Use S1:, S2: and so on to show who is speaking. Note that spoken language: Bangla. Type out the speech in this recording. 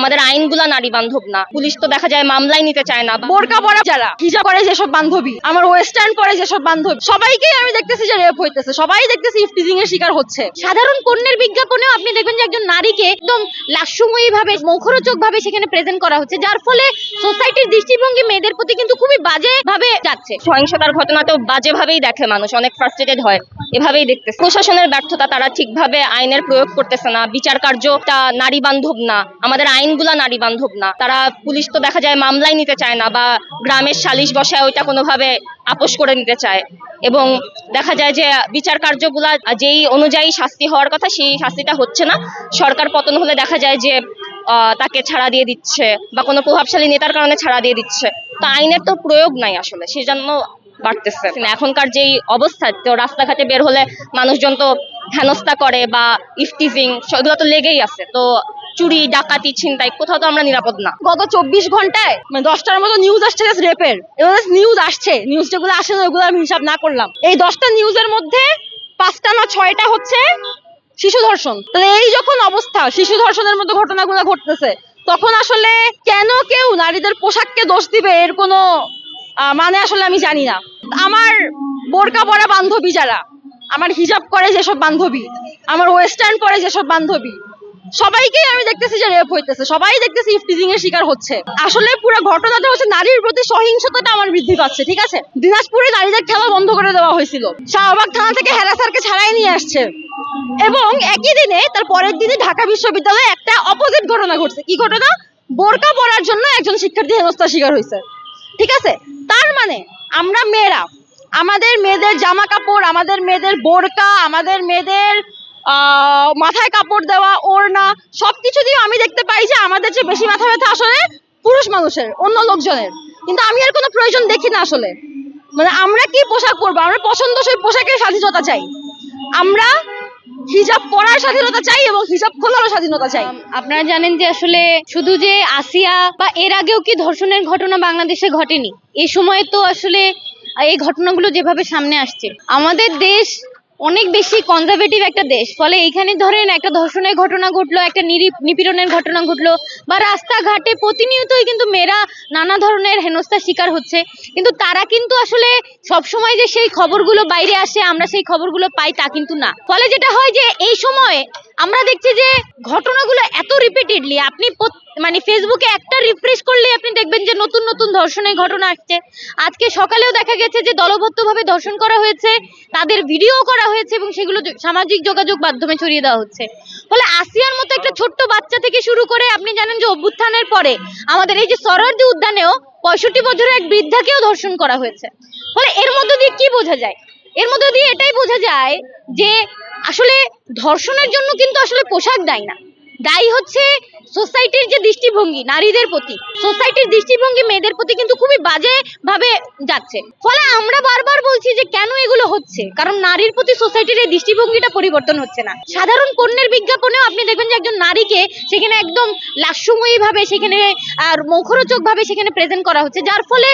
S1: আমাদের আইনগুলা নারী বান্ধব না। পুলিশ তো দেখা যায় মামলাই নিতে চায় না।
S2: বোরকা পরা যারা, হিজাব করে যেসব বান্ধবী, আমার ওয়েস্টার্ন পরে যেসব বান্ধবী, সবাইকেই আমি দেখতেছি যে রেপ হইতেছে। সবাই দেখতেছি ইফটিজিং এর শিকার হচ্ছে।
S3: সাধারণ পণ্যের বিজ্ঞাপনেও আপনি দেখবেন যে একজন নারীকে একদম লাস্যময়ী ভাবে মুখরোচক ভাবে সেখানে প্রেজেন্ট করা হচ্ছে, যার ফলে সোসাইটির দৃষ্টিভঙ্গি মেয়েদের প্রতি কিন্তু খুবই বাজে ভাবে যাচ্ছে।
S1: সহিংসতার ঘটনা তো বাজে ভাবেই দেখে মানুষ, অনেক ফ্রাস্ট্রেটেড হয়। এভাবেই দেখতেছে। প্রশাসনের ব্যর্থতা তারা ঠিকভাবে আইনের প্রয়োগ করতেছে না, বিচার কার্যটা নারী বান্ধব না। আমাদের আইনগুলা নারী বান্ধব না। তারা পুলিশ তো দেখা যায় মামলাই নিতে চায় না বা গ্রামের সালিশ বসায় ওইটা কোনোভাবে আপোষ করে নিতে চায়। এবং দেখা যায় যে বিচার কার্যগুলা যেই অনুযায়ী শাস্তি হওয়ার কথা সেই শাস্তিটা হচ্ছে না। সরকার পতন হলে দেখা যায় যে তাকে ছাড়া দিয়ে দিচ্ছে বা কোনো প্রভাবশালী নেতার কারণে ছাড়া দিয়ে দিচ্ছে। তো আইনের তো প্রয়োগ নাই আসলে, সেজন্য বাড়তেছে। এখনকার যেই অবস্থা, তো রাস্তাঘাটে বের হলে মানুষজন তো হেনস্থা করে বা ইফটিজিং সেগুলো তো লেগেই আছে। তো চুরি, ডাকাতি, ছিনতাই, কোথাও তো আমরা নিরাপদ না।
S2: গত চব্বিশ ঘন্টায় মানে দশটার মতো নিউজ আসছে রেপের এবার নিউজ আসছে। নিউজ যেগুলো আসে না ওগুলো আমি হিসাব না করলাম। এই দশটা নিউজের মধ্যে পাঁচটা না ছয়টা হচ্ছে শিশু ধর্ষণ। তাহলে এই যখন অবস্থা, শিশু ধর্ষণের মতো ঘটনাগুলো ঘটতেছে, তখন আসলে কেন কেউ নারীদের পোশাককে দোষ দিবে? এর কোনো মানে আসলে আমি জানি না। আমার বোরকা পরা বান্ধবী যারা, আমার হিজাব করে যেসব বান্ধবী, আমার ওয়েস্টার্ন পরে যেসব বান্ধবী সবাইকেই আমি দেখতেছি যে রেপ হইতেছে। সবাই দেখতেছি ইফটিজিং এর শিকার হচ্ছে। আসলে পুরো ঘটনাটা হচ্ছে নারীর প্রতি সহিংসতাটা আমার বৃদ্ধি পাচ্ছে, ঠিক আছে? দিনাজপুরে নারীদের খেলা বন্ধ করে দেওয়া হয়েছিল। শাহবাগ থানা থেকে হ্যারাসারকে ছাড়াই নিয়ে আসছে। এবং একই দিনে তার পরের দিনে ঢাকা বিশ্ববিদ্যালয়ে একটা অপোজিট ঘটনা ঘটছে। কি ঘটনা? বোরকা পরার জন্য একজন শিক্ষার্থী হেনস্থার শিকার হয়েছে। ঠিক আছে? তার মানে আমরা মেয়েরা, আমাদের মেয়েদের জামা কাপড়, আমাদের মেয়েদের বোরকা, আমাদের মেয়েদের মাথায় কাপড় দেওয়া, ওড়না, সবকিছু দিয়ে আমি দেখতে পাই যে আমাদের চেয়ে বেশি মাথা ব্যথা আসলে পুরুষ মানুষের, অন্য লোকজনের। কিন্তু আমি আর কোনো প্রয়োজন দেখি না আসলে। মানে আমরা কি পোশাক পরবো? আমরা পছন্দসই পোশাকের স্বাধীনতা চাই। আমরা হিজাব পরার স্বাধীনতা চাই এবং হিজাব খোলারও স্বাধীনতা চাই।
S3: আপনারা জানেন যে আসলে শুধু যে আসিয়া বা এর আগেও কি ধর্ষণের ঘটনা বাংলাদেশে ঘটেনি? এই সময় তো আসলে এই ঘটনাগুলো যেভাবে সামনে আসছে। আমাদের দেশ অনেক বেশি কনজারভেটিভ একটা দেশ। ফলে এইখানে ধরেন একটা ধর্ষণের ঘটনা ঘটলো, একটা নিপীড়নের ঘটনা ঘটলো, বা রাস্তাঘাটে প্রতিনিয়তই কিন্তু মেয়েরা নানা ধরনের হেনস্থার শিকার হচ্ছে। কিন্তু তারা কিন্তু আসলে সব সময় যে সেই খবরগুলো বাইরে আসে, আমরা সেই খবরগুলো পাই তা কিন্তু না। ফলে যেটা হয় যে, এই সময়ে আমরা দেখছি যে, ঘটনাগুলো এত রিপিটেডলি আপনি মানে ফেসবুকে একটা রিফ্রেশ করলে আপনি দেখবেন যে নতুন নতুন ধর্ষণের ঘটনা আসছে। আজকে সকালেও দেখা গেছে যে দলবদ্ধভাবে ধর্ষণ করা হয়েছে, তাদের ভিডিও করা হয়েছে এবং সেগুলো সামাজিক যোগাযোগ মাধ্যমে ছড়িয়ে দেওয়া হচ্ছে। ফলে আসিয়ার মতো একটা ছোট্ট বাচ্চা থেকে শুরু করে আপনি জানেন যে অভ্যুত্থানের পরে আমাদের এই যে সরোয়ার্দী উদ্যানেও পঁয়ষট্টি বছরের এক বৃদ্ধাকেও ধর্ষণ করা হয়েছে। ফলে এর মধ্য দিয়ে কি বোঝা যায়? এর মধ্য দিয়ে এটাই বোঝা যায় যে আসলে ধর্ষণের জন্য কিন্তু আসলে পোশাক দায়ী না। দায়ী হচ্ছে সোসাইটির যে দৃষ্টিভঙ্গি, নারীদের প্রতি। সোসাইটির দৃষ্টিভঙ্গি মেয়েদের প্রতি কিন্তু খুবই বাজে ভাবে যাচ্ছে। ফলে আমরা বারবার বলছি যে কেন এগুলো হচ্ছে? কারণ নারীর প্রতি সোসাইটির এই দৃষ্টিভঙ্গিটা পরিবর্তন হচ্ছে না। সাধারণ পণ্যের বিজ্ঞাপনেও আপনি দেখবেন যে একজন নারীকে সেখানে একদম লাস্যময়ী ভাবে সেখানে, আর মুখরোচক ভাবে সেখানে প্রেজেন্ট করা হচ্ছে, যার ফলে